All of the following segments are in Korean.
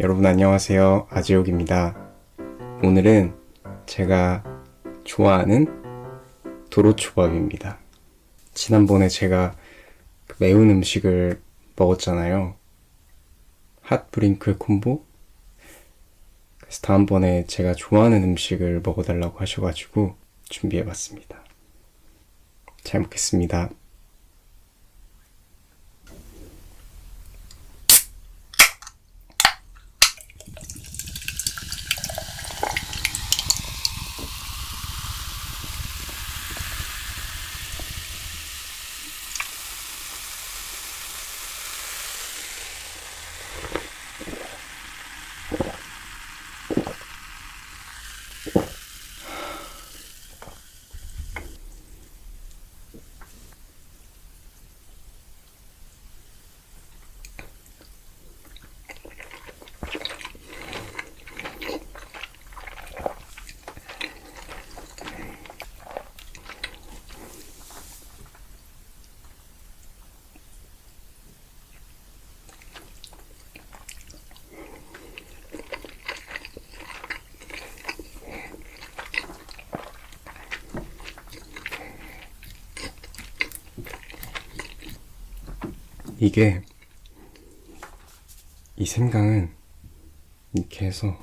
여러분 안녕하세요. 아지옥입니다. 오늘은 제가 좋아하는 도로초밥입니다. 지난번에 제가 그 매운 음식을 먹었잖아요. 핫브링크 콤보? 그래서 다음번에 제가 좋아하는 음식을 먹어달라고 하셔가지고 준비해봤습니다. 잘 먹겠습니다. 이게 이 생강은 이렇게 해서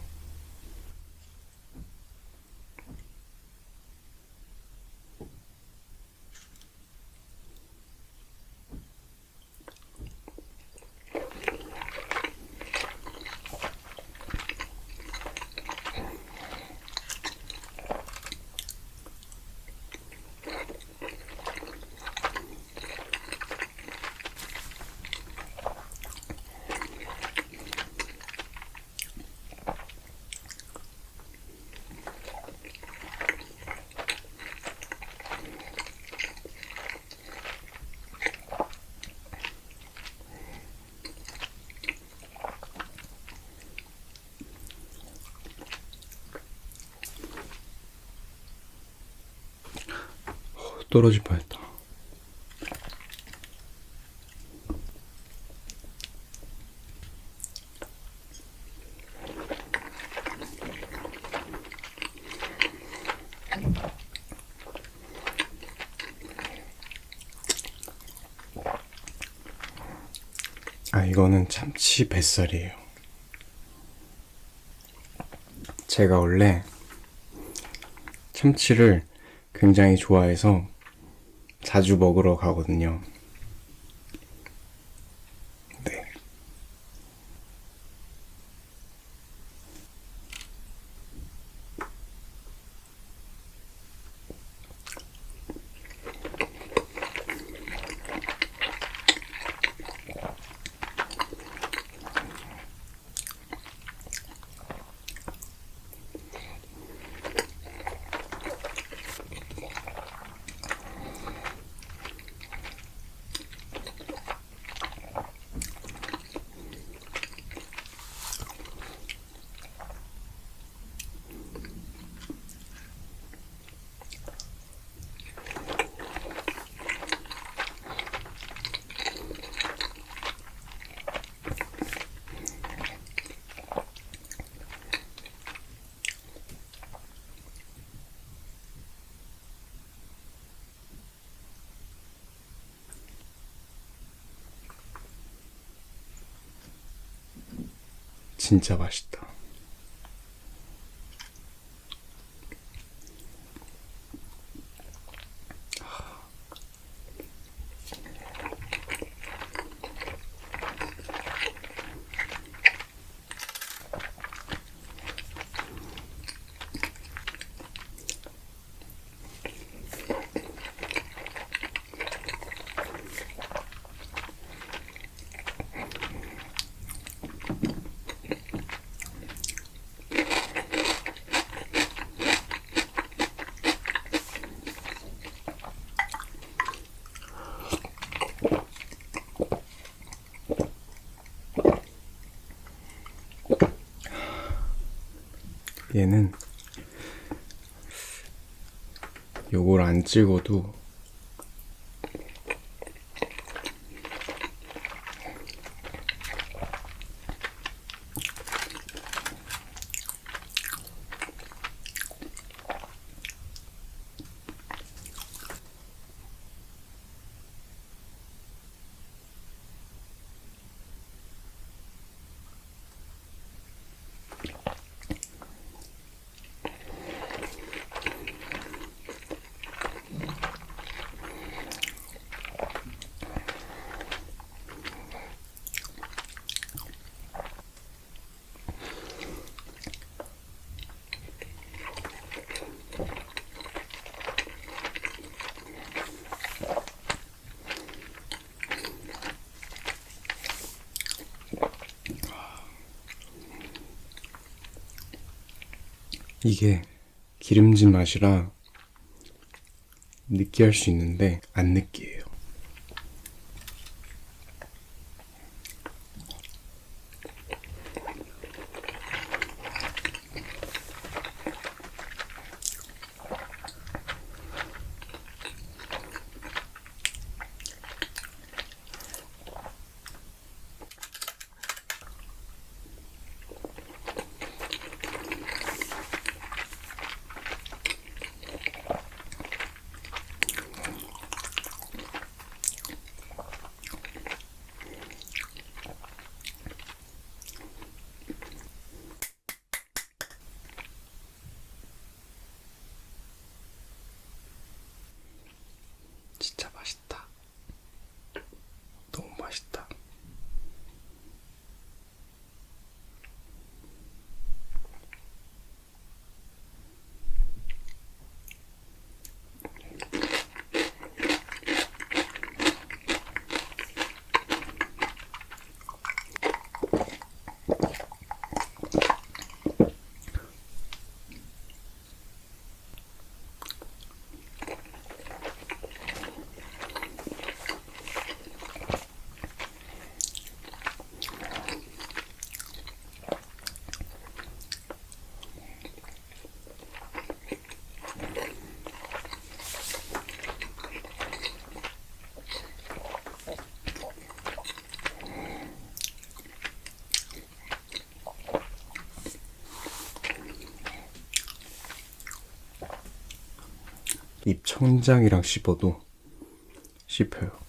떨어질 뻔했다. 아, 이거는 참치 뱃살이에요. 제가 원래 참치를 굉장히 좋아해서 자주 먹으러 가거든요. 진짜 맛있다. 얘는 요걸 안 찍어도 이게 기름진 맛이라 느끼할 수 있는데 안 느끼해요. 진짜 맛있다. 너무 맛있다. 입 청장이랑 씹어도 씹혀요.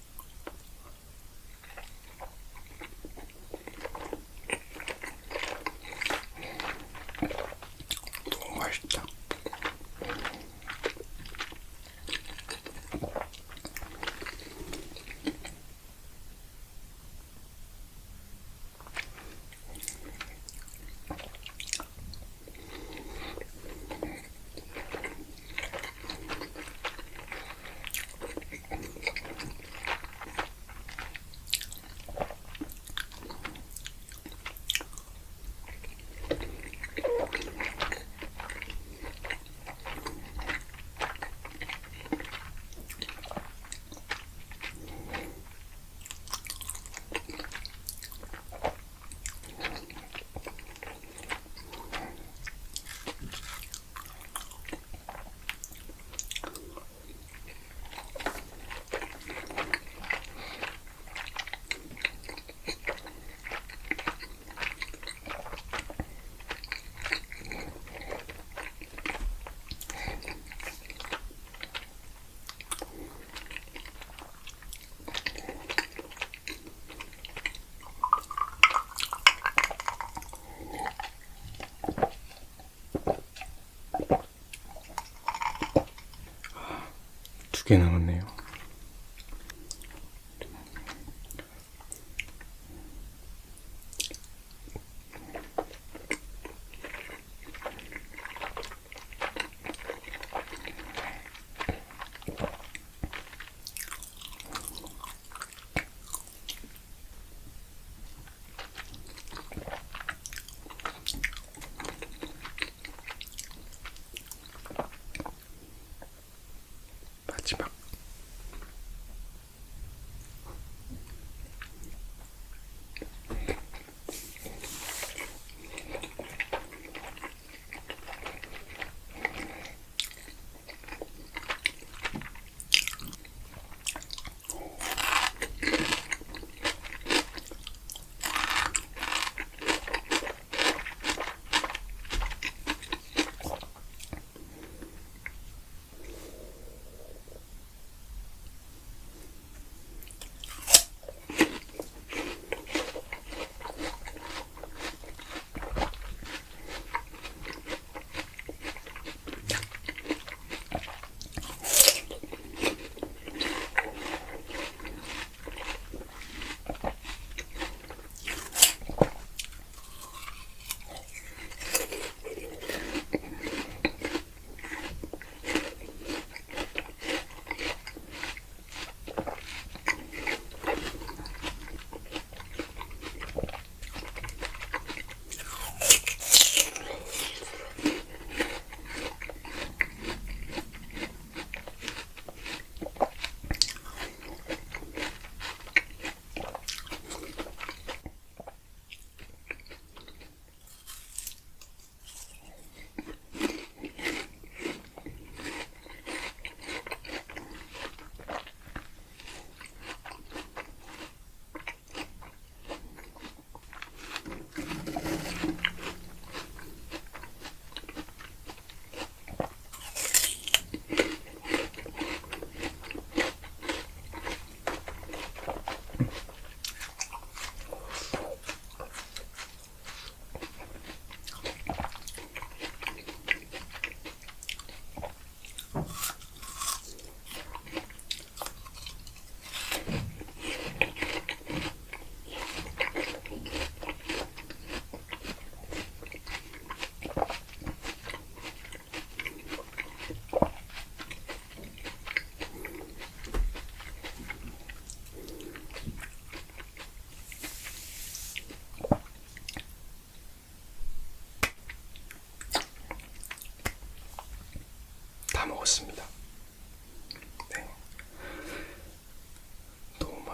개 남았네요.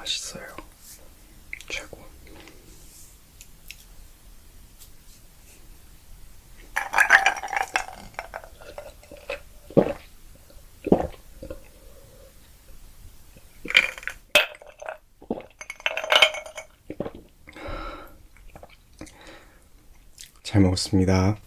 맛있어요. 최고. 잘 먹었습니다.